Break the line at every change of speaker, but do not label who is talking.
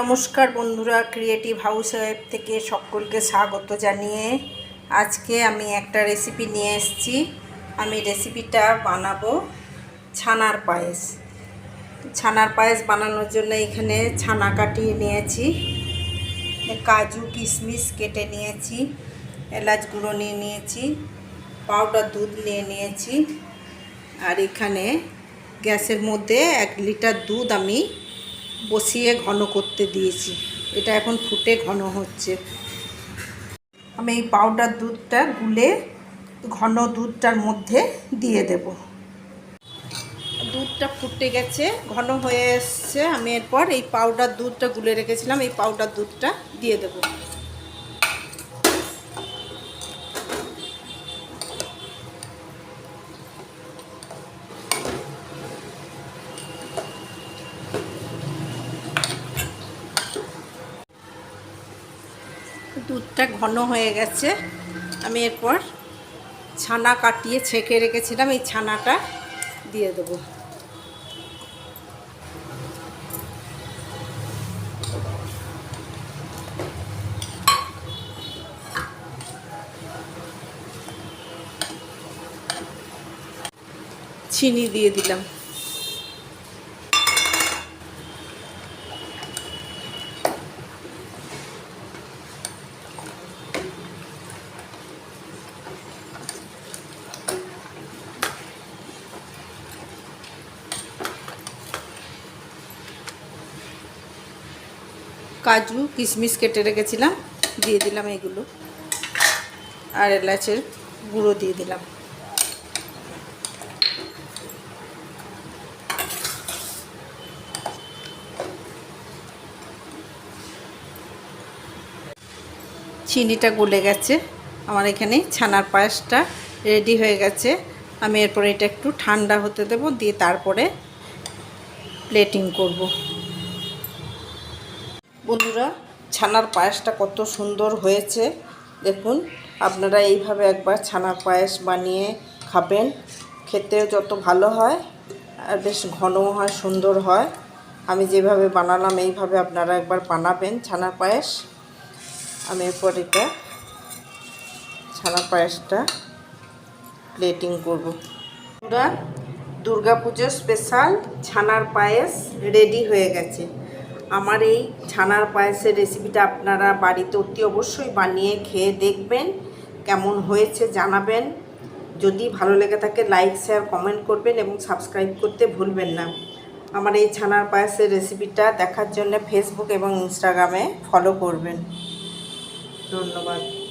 নমস্কার বন্ধুরা creative house web থেকে সকলকে স্বাগত জানিয়ে আজকে আমি একটা রেসিপি নিয়ে এসেছি। আমি রেসিপিটা বানাবো ছানার পায়েস। ছানার পায়েস বানানোর জন্য এখানে ছানা কাটিয়ে নিয়েছি, কাজু, কিশমিশ কেটে নিয়েছি, এলাচ গুঁড়ো নিয়ে নিয়েছি পাউডার দুধ নিয়ে নিয়েছি, আর এখানে গ্যাসের মধ্যে এক লিটার দুধ আমি বসিয়ে ঘন করতে দিয়েছি। এটা এখন ফুটে ঘন হচ্ছে। আমি এই পাউডার দুধটা গুলে ঘন দুধটার মধ্যে দিয়ে দেব। দুধটা ফুটে গেছে, ঘন হয়ে এসছে। আমি এরপর এই পাউডার দুধটা গুলে রেখেছিলাম, এই পাউডার দুধটা দিয়ে দেব। দুধটা ঘন হয়ে গেছে। আমি এরপর ছানা কাটিয়ে ছেঁকে রেখেছিলাম, এই ছানাটা দিয়ে দেবো। চিনি দিয়ে দিলাম। কাজু, কিশমিশ কেটে রেখেছিলাম, দিয়ে দিলাম এগুলো। আর এলাচের গুঁড়ো দিয়ে দিলাম। চিনিটা গলে গেছে। আমার এখানে ছানার পায়েসটা রেডি হয়ে গেছে। আমি এরপরে এটা একটু ঠান্ডা হতে দেব, দিয়ে তারপরে প্লেটিং করব। বন্ধুরা, ছানার পায়েসটা কত সুন্দর হয়েছে। দেখুন, আপনারা এইভাবে একবার ছানার পায়েস বানিয়ে খাবেন। খেতেও যত ভালো হয়, আর বেশ ঘনও হয়, সুন্দর হয়। আমি যেভাবে বানালাম, এইভাবে আপনারা একবার বানাবেন ছানার পায়েস। আমি এরপর এটা ছানা পায়েসটা প্লেটিং করব। পুরা দুর্গা পুজোর স্পেশাল ছানার পায়েস রেডি হয়ে গেছে। আমার এই ছানার পায়েসের রেসিপিটা আপনারা বাড়িতে অতি অবশ্যই বানিয়ে খেয়ে দেখবেন, কেমন হয়েছে জানাবেন। যদি ভালো লেগে থাকে লাইক শেয়ার কমেন্ট করবেন এবং সাবস্ক্রাইব করতে ভুলবেন না। আমার এই ছানার পায়েসের রেসিপিটা দেখার জন্য ফেসবুক এবং ইনস্টাগ্রামে ফলো করবেন। ধন্যবাদ।